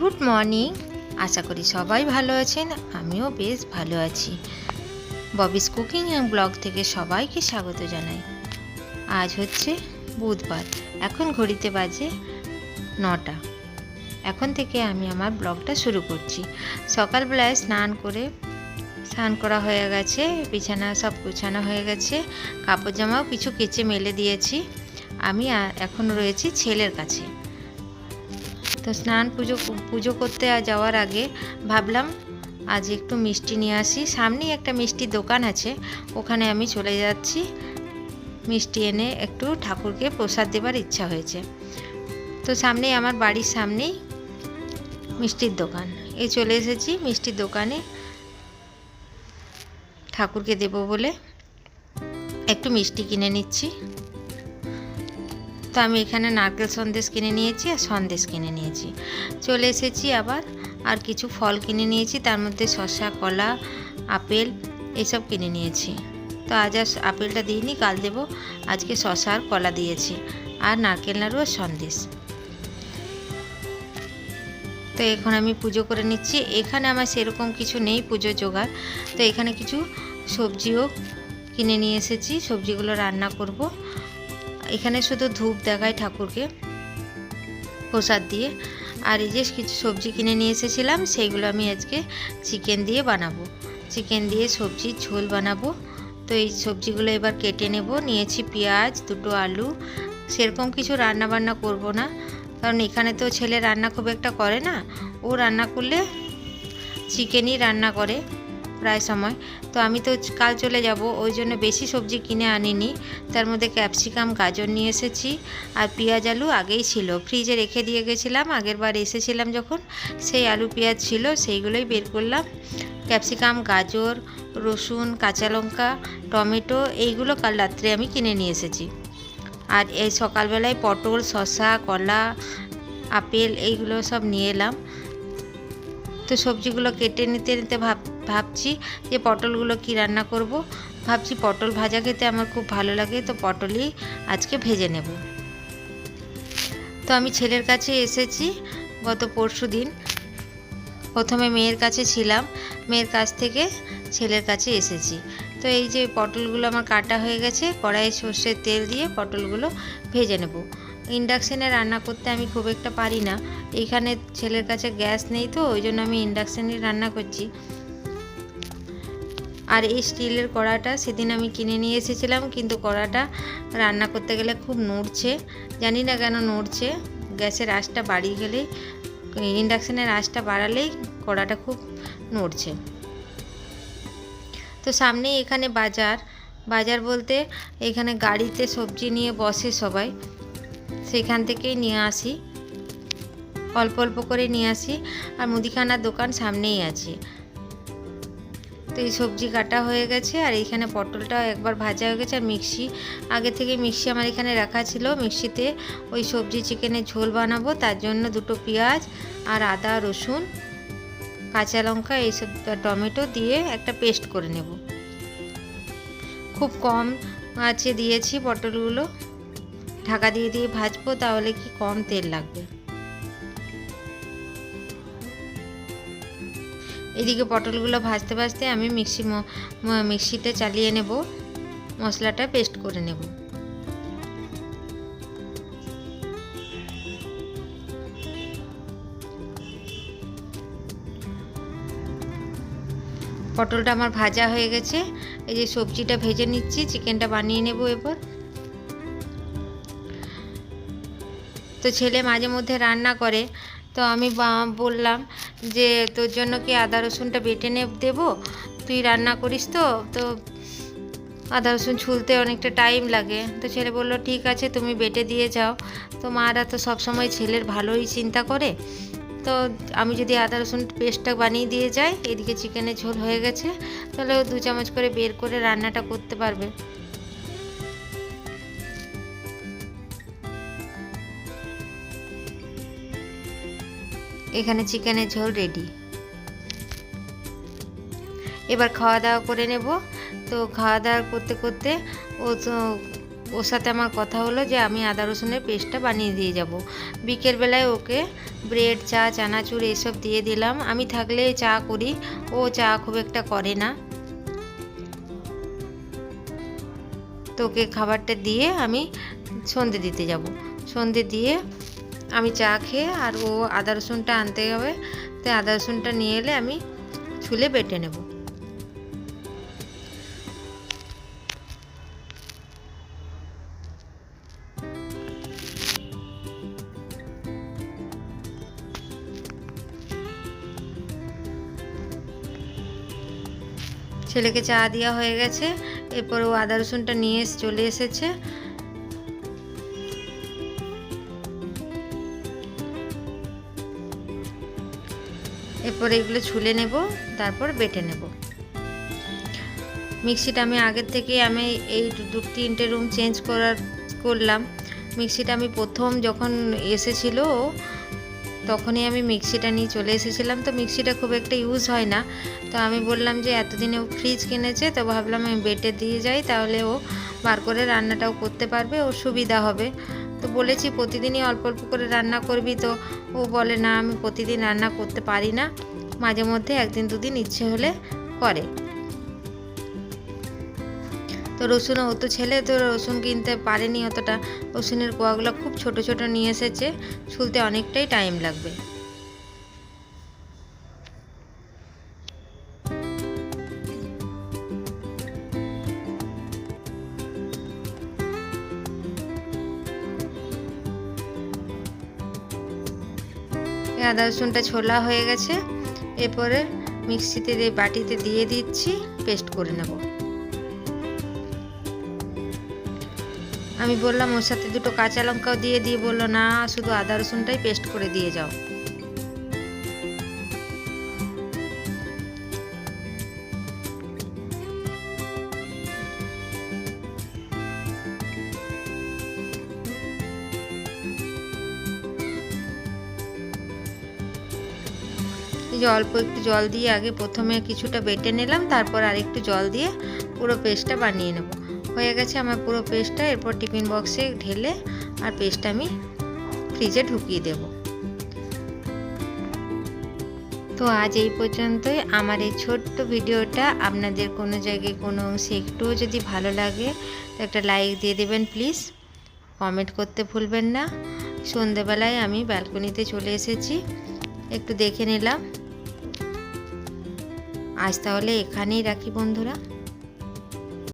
Good morning আশা করি সবাই ভালো আছেন। আমিও বেশ ভালো আছি। ববিস কুকিং অ্যান্ড ব্লগ থেকে সবাইকে স্বাগত জানাই। আজ হচ্ছে বুধবার। এখন ঘড়িতে বাজে নটা। এখন থেকে আমি আমার ব্লগটা শুরু করছি। সকালবেলায় স্নান করে স্নান করা হয়ে গেছে, বিছানা সব গুছানো হয়ে গেছে, কাপড় জামাও কিছু কেচে মেলে দিয়েছি। আমি এখন রয়েছি ছেলের কাছে। তো স্নান পুজো পুজো করতে যাওয়ার আগে ভাবলাম আজ একটু মিষ্টি নিয়ে আসি। সামনেই একটা মিষ্টির দোকান আছে, ওখানে আমি চলে যাচ্ছি। মিষ্টি এনে একটু ঠাকুরকে প্রসাদ দেবার ইচ্ছা হয়েছে। তো সামনেই আমার বাড়ির সামনেই মিষ্টির দোকান। এই চলে এসেছি মিষ্টির দোকানে। ঠাকুরকে দেব বলে একটু মিষ্টি কিনে নিচ্ছি। তো আমি এখানে নারকেল সন্দেশ কিনে নিয়েছি আর সন্দেশ কিনে নিয়েছি। চলে এসেছি আবার আর কিছু ফল কিনে নিয়েছি, তার মধ্যে শসা, কলা, আপেল এসব কিনে নিয়েছি। তো আজ আর আপেলটা দিইনি, কাল দেবো। আজকে শসা আর কলা দিয়েছি আর নারকেল নাড়ু আর সন্দেশ। তো এখন আমি পুজো করে নিচ্ছি। এখানে আমার সেরকম কিছু নেই পুজো জোগাড়। তো এখানে কিছু সবজিও কিনে নিয়ে এসেছি। সবজিগুলো রান্না করব। এখানে শুধু ধূপ দেখায় ঠাকুরকে প্রসাদ দিয়ে। আর এই যে কিছু সবজি কিনে নিয়ে এসেছিলাম সেইগুলো আমি আজকে চিকেন দিয়ে বানাবো। চিকেন দিয়ে সবজির ঝোল বানাবো। তো এই সবজিগুলো এবার কেটে নেব। নিয়েছি পেঁয়াজ, দুটো আলু। সেরকম কিছু রান্না বান্না করব না, কারণ এখানে তো ছেলে রান্না খুব একটা করে না। ও রান্না করলে চিকেনই রান্না করে। প্রায় সময়। তো আমি তো কাল চলে যাব, ওই জন্য বেশি সবজি কিনে আনিনি। তার মধ্যে ক্যাপসিকাম, গাজর নিয়ে এসেছি আর পেঁয়াজ আলু আগেই ছিল। ফ্রিজে রেখে দিয়ে গেছিলাম, আগের বার এসেছিলাম যখন, সেই আলু পেঁয়াজ ছিল, সেইগুলোই বের করলাম। ক্যাপসিকাম, গাজর, রসুন, কাঁচা লঙ্কা, টমেটো, এইগুলো কাল রাত্রে আমি কিনে নিয়ে এসেছি। আর এই সকালবেলায় পটল, শসা, কলা, আপেল, এইগুলো সব নিয়ে এলাম। তো সবজিগুলো কেটে নিতে নিতে ভাব ভাবছি যে পটলগুলো কি রান্না করব। ভাবছি পটল ভাজা খেতে আমার খুব ভালো লাগে, তো পটলই আজকে ভেজে নেব। তো আমি ছেলের কাছে এসেছি গত পরশু দিন। প্রথমে মেয়ের কাছে ছিলাম, মেয়ের কাছ থেকে ছেলের কাছে এসেছি। তো এই যে পটলগুলো আমার কাটা হয়ে গেছে, কড়াইয়ে সর্ষের তেল দিয়ে পটলগুলো ভেজে নেব। ইন্ডাকশানে রান্না করতে আমি খুব একটা পারি না। এইখানে ছেলের কাছে গ্যাস নেই তো, ওই জন্য আমি ইন্ডাকশানে রান্না করছি। আর এই স্টিলের কড়াটা সেদিন আমি কিনে নিয়ে এসেছিলাম, কিন্তু কড়াটা রান্না করতে গেলে খুব নড়ছে। জানি না কেন নড়ছে। গ্যাসের আঁচটা বাড়িয়ে গেলেই, ইন্ডাকশানের আঁচটা বাড়ালেই কড়াটা খুব নড়ছে। তো সামনেই এখানে বাজার। বাজার বলতে এখানে গাড়িতে সবজি নিয়ে বসে সবাই। সেখান থেকেই নিয়ে আসি। অল্প অল্প করে নিয়ে আসি। আর মুদিখানার দোকান সামনেই আছে। তো এই সবজি কাটা হয়ে গেছে আর এইখানে পটলটা একবার ভাজা হয়ে গেছে আর মিক্সি। আগে থেকে মিক্সি আমার এখানে রাখা ছিল। মিক্সিতে ওই সবজি চিকেনের ঝোল বানাবো। তার জন্য দুটো পেঁয়াজ আর আদা, রসুন, কাঁচা লঙ্কা এইসব টমেটো দিয়ে একটা পেস্ট করে নেব। খুব কম আঁচে দিয়েছি পটলগুলো। ঢাকা দিয়ে দিয়ে ভাজবো, তাহলে কি কম তেল লাগবে? এদিকে পটলগুলো ভাজতে ভাজতে আমি মিক্সি মিক্সিতে চালিয়ে নেব। মশলাটা পেস্ট করে নেব। পটলটা আমার ভাজা হয়ে গেছে। এই যে সবজিটা ভেজে নিচ্ছি, চিকেনটা বানিয়ে নেব এবার। তো ছেলে মাঝে মধ্যে রান্না করে। তো আমি বললাম যে, তোর জন্য কি আদা রসুনটা বেটে নে, দেবো? তুই রান্না করিস তো? তো আদা রসুন ছুলতে অনেকটা টাইম লাগে। তো ছেলে বলল, ঠিক আছে, তুমি বেটে দিয়ে যাও। তো মারা তো সবসময় ছেলের ভালোই চিন্তা করে। তো আমি যদি আদা রসুন পেস্টটা বানিয়ে দিয়ে যাই, এদিকে চিকেনের ঝোল হয়ে গেছে, তাহলে দু চামচ করে বের করে রান্নাটা করতে পারবে। এখানে চিকেনের ঝোল রেডি এবার খাওয়া দাওয়া করে নেব। তো খাওয়া দাওয়া করতে করতে ও ওর সাথে আমার কথা হলো যে আমি আদা রসুনের পেস্টটা বানিয়ে দিয়ে যাব। বিকেলবেলায় ওকে ব্রেড, চা, চানাচুর এসব দিয়ে দিলাম। আমি থাকলে চা করি, ও চা খুব একটা করে না। তোকে খাবারটা দিয়ে আমি সন্ধে দিতে যাব। সন্ধে দিয়ে আমি চা খেয়ে আর ও আদা রসুনটা আনতে হবে। তাই আদা রসুনটা নিয়ে এলে আমি ছুলে বেটে নেব। ছেলেকে চা দেওয়া হয়ে গেছে। এরপর ও আদা রসুনটা নিয়ে চলে এসেছে। এরপর এগুলো ছুলে নেব, তারপর বেটে নেব। মিক্সিটা আমি আগের থেকে আমি এই দু তিনটে রুম চেঞ্জ করার, করলাম। মিক্সিটা আমি প্রথম যখন এসেছিল, তখনই আমি মিক্সিটা নিয়ে চলে এসেছিলাম। তো মিক্সিটা খুব একটা ইউজ হয় না। তো আমি বললাম যে, এতদিনে ও ফ্রিজ কিনেছে, তো ভাবলাম আমি বেটে দিয়ে যাই, তাহলে ও বার করে রান্নাটাও করতে পারবে, ওর সুবিধা হবে। তো বলেছি, প্রতিদিনই অল্প অল্প করে রান্না করবি তো? ও বলে, না, আমি প্রতিদিন রান্না করতে পারি না। মাঝে মধ্যে একদিন দুদিন ইচ্ছে হলে করে। তো রসুন, ও তো ছেলে তো রসুন কিনতে পারেনি অতটা। রসুনের কোয়াগুলো খুব ছোট ছোট নিয়ে এসেছে, ছুলতে অনেকটাই টাইম লাগবে। আদা রসুনটা ছোলা হয়ে গেছে। এরপরে মিক্সিতে বাটিতে দিয়ে দিচ্ছি, পেস্ট করে নেব। আমি বললাম, ওর সাথে দুটো কাঁচা লঙ্কাও দিয়ে দিয়ে বলল, না, শুধু আদা রসুনটাই পেস্ট করে দিয়ে যাও। যে অল্প একটু জল দিয়ে আগে প্রথমে কিছুটা বেটে নিলাম, তারপর আর একটু জল দিয়ে পুরো পেস্টটা বানিয়ে নেব। হয়ে গেছে আমার পুরো পেস্টটা, এরপর টিফিন বক্সে ঢেলে আর পেস্টটা আমি ফ্রিজে ঢুকিয়ে দেব। তো আজ এই পর্যন্তই। আমার এই ছোট্ট ভিডিওটা আপনাদের কোনো জায়গায়, কোনো অংশে একটুও যদি ভালো লাগে, তো একটা লাইক দিয়ে দেবেন প্লিজ। কমেন্ট করতে ভুলবেন না। সন্ধেবেলায় আমি ব্যালকনিতে চলে এসেছি। একটু দেখে নিলাম। আজ তাহলে এখানেই রাখি বন্ধুরা।